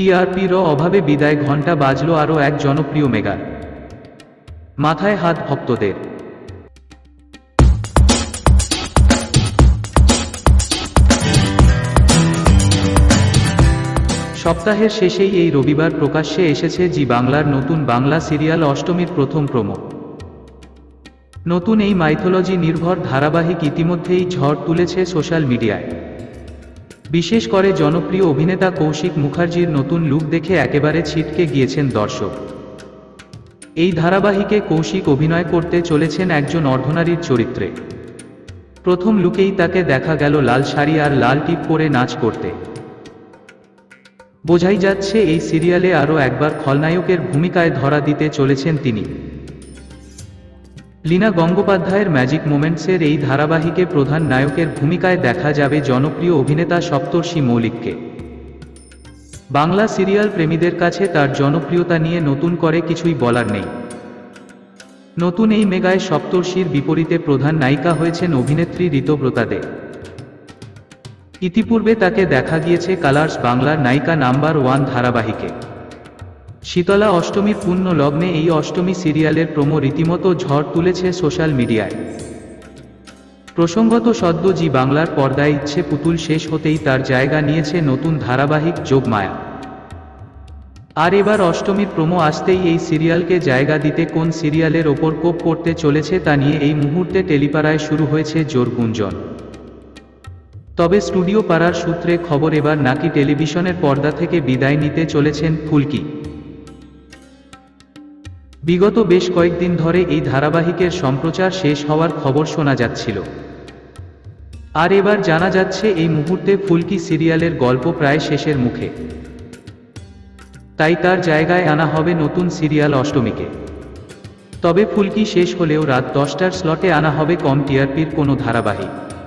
টিআরপিরও অভাবে বিদায় ঘণ্টা বাজলো আরও এক জনপ্রিয় মেগার মাথায় হাত ভক্তদের। সপ্তাহের শেষেই এই রবিবার প্রকাশ্যে এসেছে জি বাংলার নতুন বাংলা সিরিয়াল অষ্টমীর প্রথম প্রমো। নতুন এই মাইথোলজি নির্ভর ধারাবাহিক ইতিমধ্যেই ঝড় তুলেছে সোশ্যাল মিডিয়ায়। বিশেষ করে জনপ্রিয় অভিনেতা কৌশিক মুখার্জির নতুন লুক দেখে একেবারে ছিটকে গিয়েছেন দর্শক। এই ধারাবাহিকে কৌশিক অভিনয় করতে চলেছেন একজন অর্ধনারীর চরিত্রে। প্রথম লুকেই তাকে দেখা গেল লাল শাড়ি আর লাল টিপ পরে নাচ করতে। বোঝাই যাচ্ছে এই সিরিয়ালে আরও একবার খলনায়কের ভূমিকায় ধরা দিতে চলেছেন তিনি। লীনা গঙ্গোপাধ্যায়ের ম্যাজিক মোমেন্টসের এই ধারাবাহিকে প্রধান নায়কের ভূমিকায় দেখা যাবে জনপ্রিয় অভিনেতা সপ্তর্ষি মৌলিককে। বাংলা সিরিয়াল প্রেমীদের কাছে তার জনপ্রিয়তা নিয়ে নতুন করে কিছুই বলার নেই। নতুন এই মেগায় সপ্তর্ষির বিপরীতে প্রধান নায়িকা হয়েছেন অভিনেত্রী ঋতব্রতা দে ইতিপূর্বে তাকে দেখা গিয়েছে কালার্স বাংলার নায়িকা নাম্বার ওয়ান ধারাবাহিকে। শীতলা অষ্টমীর পূর্ণ লগ্নে এই অষ্টমী সিরিয়ালের প্রমো রীতিমতো ঝড় তুলেছে সোশ্যাল মিডিয়ায়। প্রসঙ্গত সদ্য জি বাংলার পর্দায় ইচ্ছে পুতুল শেষ হতেই তার জায়গা নিয়েছে নতুন ধারাবাহিক যোগমায়া। আর এবার অষ্টমীর প্রমো আসতেই এই সিরিয়ালকে জায়গা দিতে কোন সিরিয়ালের ওপর কোপ করতে চলেছে তা নিয়ে এই মুহূর্তে টেলিপাড়ায় শুরু হয়েছে জোর গুঞ্জন। তবে স্টুডিও পাড়ার সূত্রে খবর এবার নাকি টেলিভিশনের পর্দা থেকে বিদায় নিতে চলেছেন ফুলকি। বিগত বেশ কয়েকদিন ধরে এই ধারাবাহিকের সম্প্রচার শেষ হওয়ার খবর শোনা যাচ্ছিল। আর এবার জানা যাচ্ছে এই মুহূর্তে ফুলকি সিরিয়ালের গল্প প্রায় শেষের মুখে। তাই তার জায়গায় আনা হবে নতুন সিরিয়াল অষ্টমীকে। তবে ফুলকি শেষ হলেও রাত দশটার স্লটে আনা হবে কম টিআরপির কোনো ধারাবাহিক।